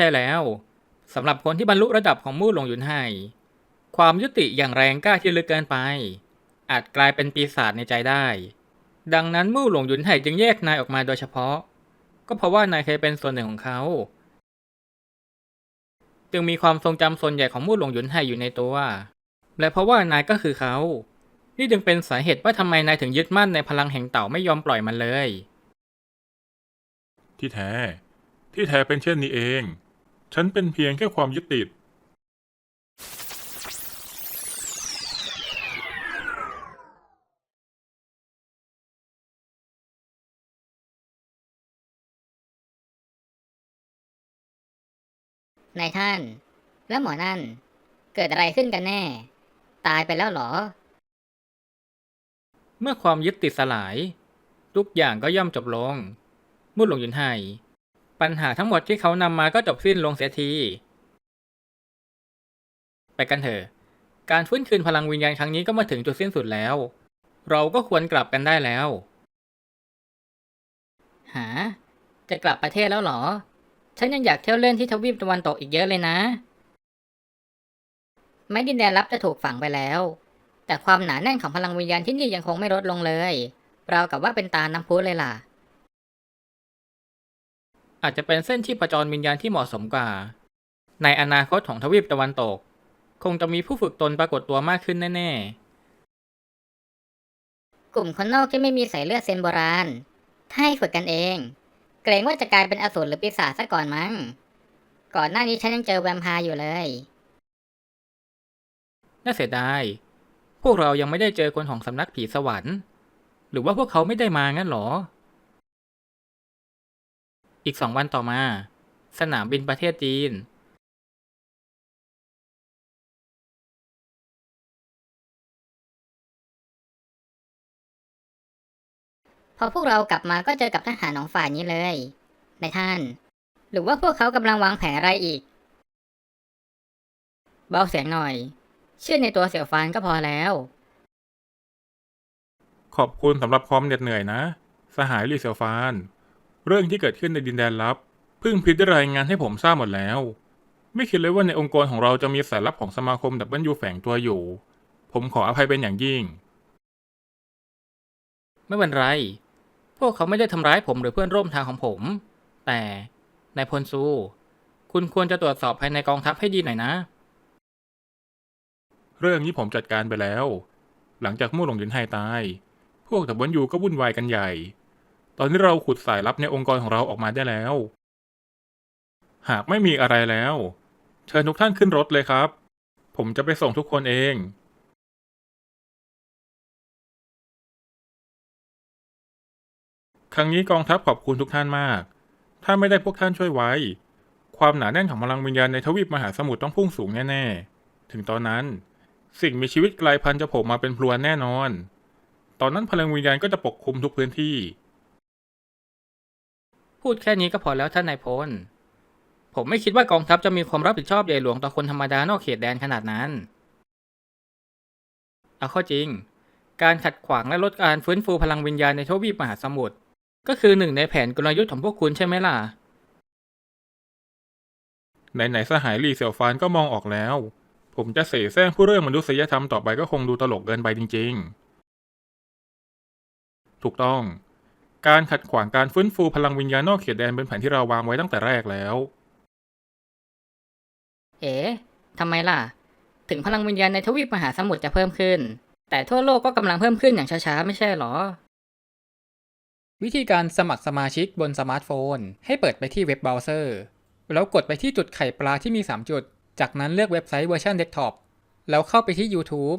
ใช่แล้วสำหรับคนที่บรรลุระดับของมู่หลงหยุนไห่ความยุติอย่างแรงกล้าที่ลึกเกินไป อาจกลายเป็นปีศาจในใจได้ ดังนั้นมู่หลงหยุนไห่จึงแยกนายออกมาโดยเฉพาะ ก็เพราะว่านายเคยเป็นส่วนหนึ่งของเขา จึงมีความทรงจำส่วนใหญ่ของมู่หลงหยุนไห่อยู่ในตัว และเพราะว่านายก็คือเขา นี่จึงเป็นสาเหตุว่าทำไมนายถึงยึดมั่นในพลังแห่งเต่าไม่ยอมปล่อยมันเลย ที่แท้ ที่แท้เป็นเช่นนี้เอง ฉันเป็นเพียงแค่ความยึดติด นายท่าน แล้วหมอนั่น เกิดอะไรขึ้นกันแน่ ตายไปแล้วเหรอ เมื่อความยึดติดสลาย ทุกอย่างก็ย่อมจบลง มุดหลงหยุนไห่ ปัญหาทั้งหมดที่เขานำมาก็จบสิ้นลงเสียที ไปกันเถอะ การฟื้นคืนพลังวิญญาณครั้งนี้ก็มาถึงจุดสิ้นสุดแล้ว เราก็ควรกลับกันได้แล้ว หา จะกลับประเทศแล้วเหรอ ฉันยังอยากเที่ยวเล่นที่ทวีปตะวันตกอีกเยอะเลยนะ แม้ดินแดนลับจะถูกฝังไปแล้ว แต่ความหนาแน่นของพลังวิญญาณที่นี่ยังคงไม่ลดลงเลยราวกับว่าเป็นตาน้ำพุเลยล่ะ อาจจะเป็นเส้นที่ประจรวิญญาณที่เหมาะสมกว่า ในอนาคตของทวีปตะวันตก คงจะมีผู้ฝึกตนปรากฏตัวมากขึ้นแน่กลุ่มคนนอกที่ไม่มีสายเลือดเซนโบราณ ถ้าให้ฝึกกันเอง เกรงว่าจะกลายเป็นอสูรหรือปีศาจซะก่อนมั้ง ก่อนหน้านี้ฉันยังเจอแวมไพร์อยู่เลยๆน่าเสียดาย พวกเรายังไม่ได้เจอคนของสำนักผีสวรรค์ หรือว่าพวกเขาไม่ได้มางั้นเหรอ อีกสองวันต่อมา สนามบินประเทศจีนพอพวกเรากลับมาก็เจอกับทหารของฝ่ายนี้เลยนายท่าน หรือว่าพวกเขากำลังวางแผนอะไรอีก เบาเสียงหน่อย เชื่อในตัวเสี่ยวฟานก็พอแล้ว ขอบคุณสำหรับความเหน็ดเหนื่อยนะ สหายลีเซียวฟาน เรื่องที่เกิดขึ้นในดินแดนลับเพิ่งพิจได้รายงานให้ผมทราบหมดแล้ว ไม่คิดเลยว่าในองค์กรของเราจะมีสายลับของสมาคมดับเบิลยูแฝงตัวอยู่ ผมขออภัยเป็นอย่างยิ่ง ไม่เป็นไร พวกเขาไม่ได้ทำร้ายผมหรือเพื่อนร่วมทางของผม แต่นายพลซู คุณควรจะตรวจสอบภายในกองทัพให้ดีหน่อยนะ เรื่องนี้ผมจัดการไปแล้ว หลังจากมู่หลงหยินไฮตาย พวกดับเบิลยูก็วุ่นวายกันใหญ่ ตอนนี้เราขุดสายลับในองค์กรของเราออกมาได้แล้ว หากไม่มีอะไรแล้ว เชิญทุกท่านขึ้นรถเลยครับ ผมจะไปส่งทุกคนเอง ครั้งนี้กองทัพขอบคุณทุกท่านมาก ถ้าไม่ได้พวกท่านช่วยไว้ ความหนาแน่นของพลังวิญญาณในทวีปมหาสมุทรต้องพุ่งสูงแน่ๆ ถึงตอนนั้น สิ่งมีชีวิตกลายพันธุ์จะโผล่มาเป็นพลวนแน่นอน ตอนนั้นพลังวิญญาณก็จะปกคลุมทุกพื้นที่ พูดแค่นี้ก็พอแล้วท่านนายพล ผมไม่คิดว่ากองทัพจะมีความรับผิดชอบใหญ่หลวงต่อคนธรรมดานอกเขตแดนขนาดนั้น เอาข้าจริง การขัดขวางและลดการฟื้นฟูพลังวิญญาณในทวีปมหาสมุทรก็คือหนึ่งในแผนกลยุทธ์ของพวกคุณใช่ไหมล่ะ ไหนๆสหายลีเสี่ยวฟานก็มองออกแล้ว ผมจะเสแสร้งผู้เรื่องมนุษยธรรมต่อไปก็คงดูตลกเกินไปจริง ๆ ถูกต้อง การขัดขวางการฟื้นฟูพลังวิญญาณนอกเขตแดนเป็นแผนที่เราวางไว้ตั้งแต่แรกแล้ว เอ๊ะทำไมล่ะ ถึงพลังวิญญาณในทวีปมหาสมุทรจะเพิ่มขึ้น แต่ทั่วโลกก็กำลังเพิ่มขึ้นอย่างช้าๆ ไม่ใช่เหรอ วิธีการสมัครสมาชิกบนสมาร์ทโฟน ให้เปิดไปที่เว็บเบราว์เซอร์ แล้วกดไปที่จุดไข่ปลาที่มี 3 จุด จากนั้นเลือกเว็บไซต์เวอร์ชันเดสก์ท็อปแล้วเข้าไปที่ YouTube